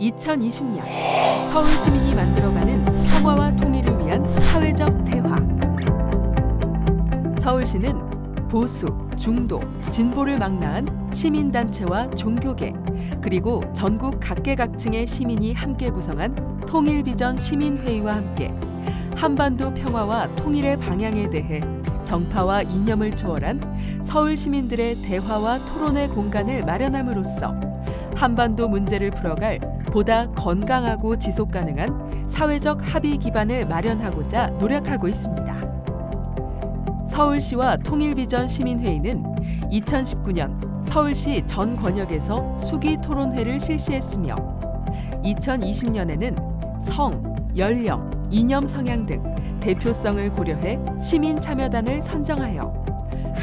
2020년 서울 시민이 만들어가는 평화와 통일을 위한 사회적 대화. 서울시는 보수, 중도, 진보를 망라한 시민단체와 종교계 그리고 전국 각계각층의 시민이 함께 구성한 통일비전 시민회의와 함께 한반도 평화와 통일의 방향에 대해 정파와 이념을 초월한 서울 시민들의 대화와 토론의 공간을 마련함으로써 한반도 문제를 풀어갈 보다 건강하고 지속 가능한 사회적 합의 기반을 마련하고자 노력하고 있습니다. 서울시와 통일비전 시민회의는 2019년 서울시 전 권역에서 수기 토론회를 실시했으며 2020년에는 성, 연령, 이념 성향 등 대표성을 고려해 시민 참여단을 선정하여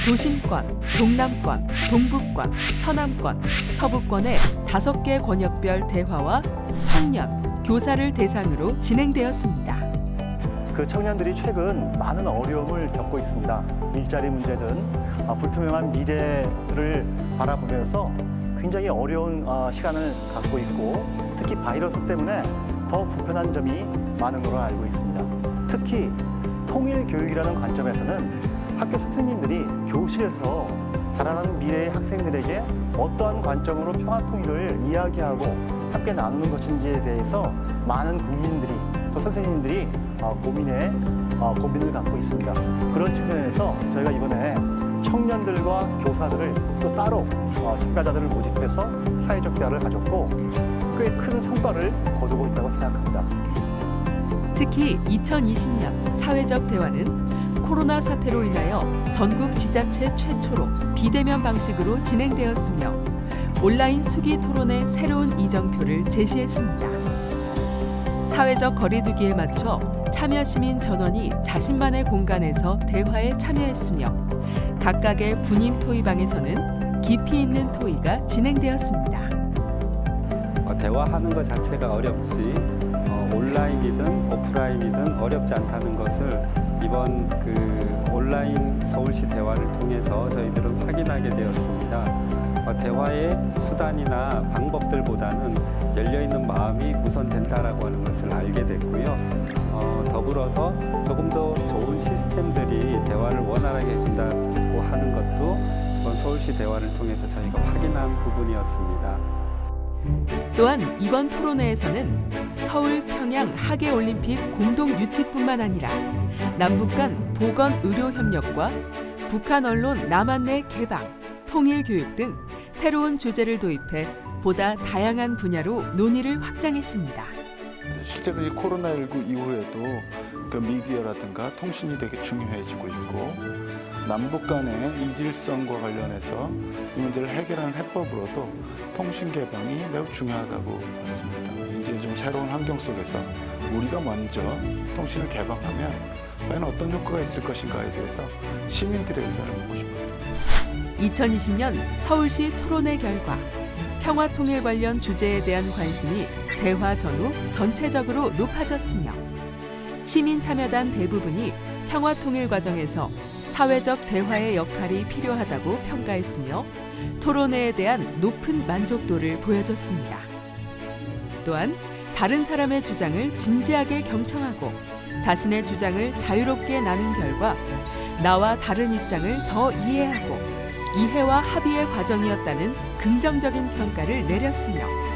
도심권, 동남권, 동북권, 서남권, 서부권의 다섯 개 권역별 대화와 청년, 교사를 대상으로 진행되었습니다. 그 청년들이 최근 많은 어려움을 겪고 있습니다. 일자리 문제든 아, 불투명한 미래를 바라보면서 굉장히 어려운 아, 시간을 갖고 있고 특히 바이러스 때문에 더 불편한 점이 많은 걸로 알고 있습니다. 특히 통일 교육이라는 관점에서는 학교 선생님들이 교실에서 자라나는 미래의 학생들에게 어떠한 관점으로 평화 통일을 이야기하고 함께 나누는 것인지에 대해서 많은 국민들이 또 선생님들이 어, 고민에 어, 고민을 갖고 있습니다. 그런 측면에서 저희가 이번에 청년들과 교사들을 또 따로 어, 참가자들을 모집해서 사회적 대화를 가졌고 꽤 큰 성과를 거두고 있다고 생각합니다. 특히 2020년 사회적 대화는 코로나 사태로 인하여 전국 지자체 최초로 비대면 방식으로 진행되었으며 온라인 수기 토론의 새로운 이정표를 제시했습니다. 사회적 거리두기에 맞춰 참여 시민 전원이 자신만의 공간에서 대화에 참여했으며 각각의 분임 토의방에서는 깊이 있는 토의가 진행되었습니다. 어, 대화하는 것 자체가 어렵지 어, 온라인이든 오프라인이든 어렵지 않다는 것을 이번 그 온라인 서울시 대화를 통해서 저희들은 확인하게 되었습니다. 어, 대화의 수단이나 방법들보다는 열려 있는 마음이 우선된다라고 하는 것을 알게 됐고요. 어, 더불어서 조금 더 좋은 시스템들이 대화를 원활하게 해준다고 하는 것도 이번 서울시 대화를 통해서 저희가 확인한 부분이었습니다. 또한 이번 토론회에서는 서울 평양 하계 올림픽 공동 유치뿐만 아니라 남북 간 보건 의료 협력과 북한 언론 남한 내 개방, 통일 교육 등 새로운 주제를 도입해 보다 다양한 분야로 논의를 확장했습니다. 실제로 이 코로나19 이후에도 그 미디어라든가 통신이 되게 중요해지고 있고 남북 간의 이질성과 관련해서 이 문제를 해결하는 해법으로도 통신 개방이 매우 중요하다고 봤습니다. 이제 좀 새로운 환경 속에서 우리가 먼저 통신을 개방하면 과연 어떤 효과가 있을 것인가에 대해서 시민들의 의견을 묻고 싶었습니다. 2020년 서울시 토론회 결과 평화 통일 관련 주제에 대한 관심이 대화 전후 전체적으로 높아졌으며 시민 참여단 대부분이 평화 통일 과정에서 사회적 대화의 역할이 필요하다고 평가했으며 토론회에 대한 높은 만족도를 보여줬습니다. 또한 다른 사람의 주장을 진지하게 경청하고 자신의 주장을 자유롭게 나눈 결과 나와 다른 입장을 더 이해하고 이해와 합의의 과정이었다는 긍정적인 평가를 내렸으며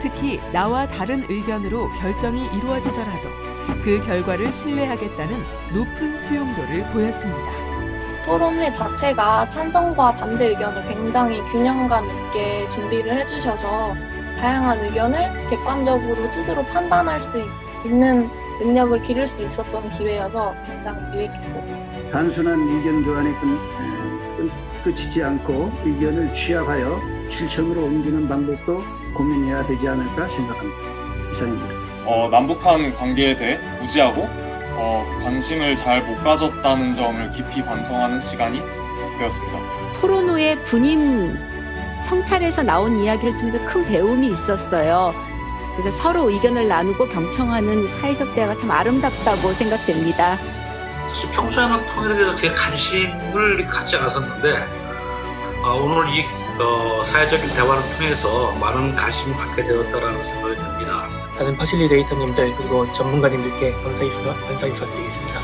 특히 나와 다른 의견으로 결정이 이루어지더라도 그 결과를 신뢰하겠다는 높은 수용도를 보였습니다. 토론회 자체가 찬성과 반대 의견을 굉장히 균형감 있게 준비를 해주셔서 다양한 의견을 객관적으로 스스로 판단할 수 있는 능력을 기를 수 있었던 기회여서 굉장히 유익했어요. 단순한 의견 교환에 끝, 끝, 끝이지 않고 의견을 취합하여 실천으로 옮기는 방법도 고민해야 되지 않을까 생각합니다. 이상입니다. 어, 남북한 관계에 대해 무지하고 어, 관심을 잘 못 가졌다는 점을 깊이 반성하는 시간이 되었습니다. 토론 후에 분임 성찰에서 나온 이야기를 통해서 큰 배움이 있었어요. 그래서 서로 의견을 나누고 경청하는 사회적 대화가 참 아름답다고 생각됩니다. 사실 평소에는 통일에 대해서 되게 관심을 갖지 않았었는데 아, 오늘 이 어, 사회적인 대화를 통해서 많은 관심을 갖게 되었다라는 생각이 듭니다. 다른 파실리데이터님들 그리고 전문가님들께 감사 인사, 감사 인사드리겠습니다.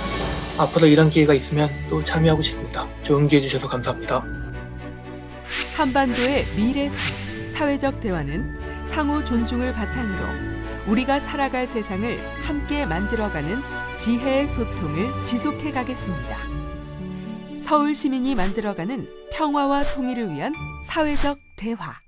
앞으로 이런 기회가 있으면 또 참여하고 싶습니다. 좋은 기회 주셔서 감사합니다. 한반도의 미래사 사회적 대화는 상호 존중을 바탕으로 우리가 살아갈 세상을 함께 만들어가는 지혜의 소통을 지속해 가겠습니다. 서울 시민이 만들어가는 평화와 통일을 위한 사회적 대화.